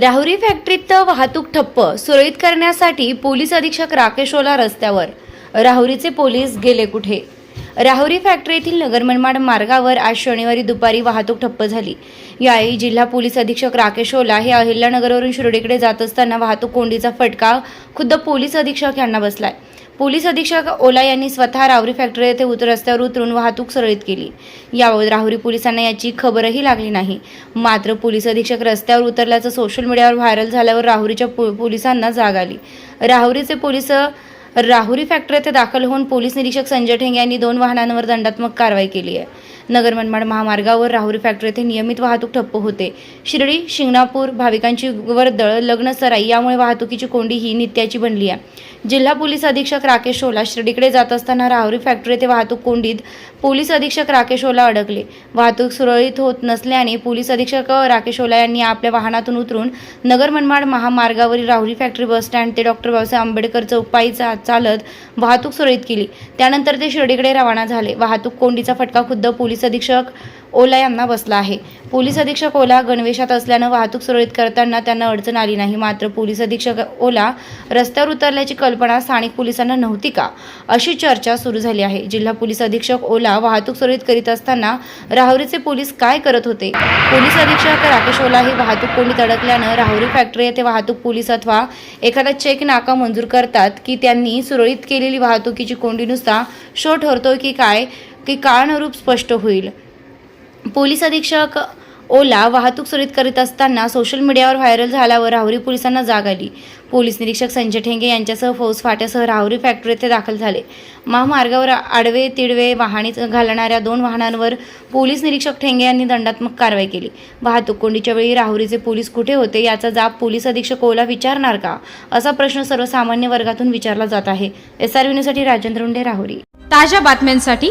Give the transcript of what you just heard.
राहुरी फॅक्टरीत वाहतूक ठप्प सुरळीत करण्यासाठी पोलीस अधीक्षक राकेश ओला रस्त्यावर. राहुरीचे पोलीस गेले कुठे? राहुरी फॅक्टरी येथील नगर मार्गावर आज शनिवारी दुपारी वाहतूक ठप्प झाली. यावेळी जिल्हा पोलीस अधीक्षक राकेश ओला हे अहिल्यानगरवरून शिर्डीकडे जात असताना वाहतूक कोंडीचा फटका खुद्द पोलीस अधीक्षक यांना बसलाय. पोलीस अधीक्षक ओला यांनी स्वतः राहुरी फॅक्टरी येथे उतर रस्त्यावर उतरून वाहतूक सुरळीत केली. याबाबत राहुरी पोलिसांना याची खबरही लागली नाही. मात्र पोलीस अधीक्षक रस्त्यावर उतरल्याचं सोशल मीडियावर व्हायरल झाल्यावर राहुरीच्या पो- पोलिसांना जाग आली. राहुरीचे पोलीस राहुरी फॅक्टरी येथे दाखल होऊन पोलीस निरीक्षक संजय ठेंगे यांनी दोन वाहनांवर दंडात्मक कारवाई केली आहे. नगर मनमाड महामार्गावर राहुरी फॅक्टरी येथे नियमित वाहतूक ठप्प होते. शिर्डी शिंगणापूर भाविकांची वर्दळ लग्न सराई यामुळे वाहतुकीची कोंडी ही नित्याची बनली आहे. जिल्हा पोलीस अधीक्षक राकेश ओला शिर्डीकडे जात असताना राहुरी फॅक्टरी येथे वाहतूक कोंडीत पोलीस अधीक्षक राकेश ओला अडकले. वाहतूक सुरळीत होत नसल्याने पोलीस अधीक्षक राकेश ओला यांनी आपल्या वाहनातून उतरून नगर मनमाड महामार्गावरील राहुरी फॅक्टरी बस स्टँड ते डॉक्टर बाबासाहेब आंबेडकर चौपाई चालत वाहतूक सुरळीत केली. त्यानंतर ते शिर्डीकडे रवाना झाले. वाहतूक कोंडीचा फटका खुद्द पोलीस अधीक्षक ओला यांना बसला आहे. पोलीस अधीक्षक ओला गणवेशात असल्यानं वाहतूक सुरळीत करताना त्यांना अडचण आली नाही. मात्र पोलीस अधीक्षक ओला रस्त्यावर उतरल्याची कल्पना स्थानिक पोलिसांना नव्हती का? अशी चर्चा सुरू झाली आहे. जिल्हा पोलीस अधीक्षक ओला वाहतूक सुरळीत करीत असताना राहुरीचे पोलीस काय करत होते? पोलीस अधीक्षक राकेश ओला हे वाहतूक कोंडीत अडकल्यानं राहुरी फॅक्टरी येथे वाहतूक पोलीस अथवा एखादा चेक नाका मंजूर करतात की त्यांनी सुरळीत केलेली वाहतुकीची कोंडी नुसता शो ठरतोय की काय? की काळानुरूप स्पष्ट होईल. पोलीस अधीक्षक ओला वाहतूक सुरळीत करीत असताना सोशल मीडियावर व्हायरल झाल्यावर राहुरी पोलिसांना जाग आली. पोलीस निरीक्षक संजय ठेंगे यांच्यासह फौज फाट्यासह राहुरी फॅक्टरी येथे दाखल झाले. महामार्गावर आडवे तिडवे वाहने घालणाऱ्या दोन वाहनांवर पोलीस निरीक्षक ठेंगे यांनी दंडात्मक कारवाई केली. वाहतूक कोंडीच्या वेळी राहुरीचे पोलीस कुठे होते याचा जाब पोलीस अधीक्षक ओला विचारणार का? असा प्रश्न सर्वसामान्य वर्गातून विचारला जात आहे. एस आर न्यूजसाठी राजेंद्र उंडे राहुरी. ताज्या बातम्यांसाठी